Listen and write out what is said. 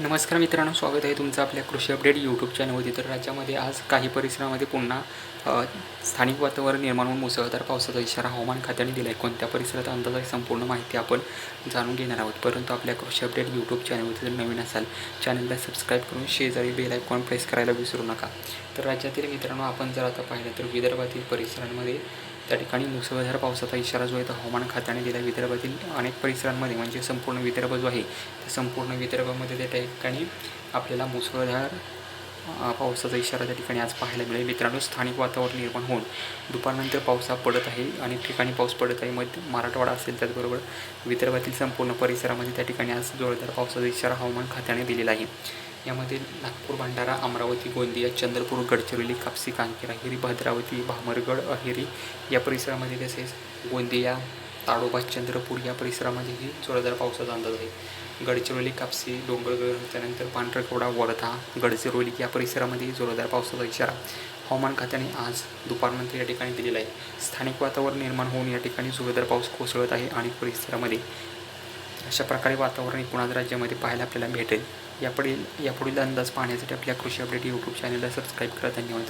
नमस्कार मित्रांनो स्वागत आहे तुमचं आपल्या कृषी अपडेट यूट्यूब चॅनलवरती तर राज्यामध्ये आज काही परिसरामध्ये पुन्हा स्थानिक वातावरण निर्माण होऊन मुसळधार पावसाचा इशारा हवामान खात्याने दिला आहे कोणत्या परिसरात अंदाज संपूर्ण माहिती आपण जाणून घेणार आहोत? परंतु आपल्या कृषी अपडेट यूट्यूब चॅनलवरती जर नवीन असाल चॅनलला सबस्क्राईब करून शेजारी बेल आयकॉन प्रेस करायला विसरू नका. तर राज्यातील मित्रांनो आपण जर आता पाहिलं तर विदर्भातील परिसरांमध्ये त्या ठिकाणी मुसळधार पावसाचा इशारा जो आहे तो हवामान खात्याने दिला आहे. विदर्भातील अनेक परिसरांमध्ये म्हणजे संपूर्ण विदर्भ जो आहे त्या संपूर्ण विदर्भामध्ये त्या ठिकाणी आपल्याला मुसळधार पावसाचा इशारा त्या ठिकाणी आज पाहायला मिळेल. मित्रांनो स्थानिक वातावरण निर्माण होऊन दुपारनंतर पावसा पडत आहे. अनेक ठिकाणी पाऊस पडत आहे. मध्य मराठवाडा असेल त्याचबरोबर विदर्भातील संपूर्ण परिसरामध्ये त्या ठिकाणी आज जोरदार पावसाचा इशारा हवामान खात्याने दिलेला आहे. यामध्ये नागपूर भंडारा अमरावती गोंदिया चंद्रपूर गडचिरोली कापसी कांकेर अहेरी भद्रावती भामरगड अहेरी या परिसरामध्ये तसेच गोंदिया ताडोबा चंद्रपूर या परिसरामध्येही जोरदार पावसाचा अंदाज आहे. गडचिरोली कापसी डोंगरगड त्यानंतर पांढरकवडा वर्धा गडचिरोली या परिसरामध्ये जोरदार पावसाचा इशारा हवामान खात्याने आज दुपारनंतर या ठिकाणी दिलेला आहे. स्थानिक वातावरण निर्माण होऊन या ठिकाणी जोरदार पाऊस कोसळत आहे आणि परिसरामध्ये अशा प्रकारे वातावरण एकूणच राज्यामध्ये पाहायला आपल्याला भेटेल. यापुढील यापुढील अंदाज पाहण्यासाठी आपल्या कृषी अपडेट यूट्यूब चॅनलला सबस्क्राईब करा. धन्यवाद.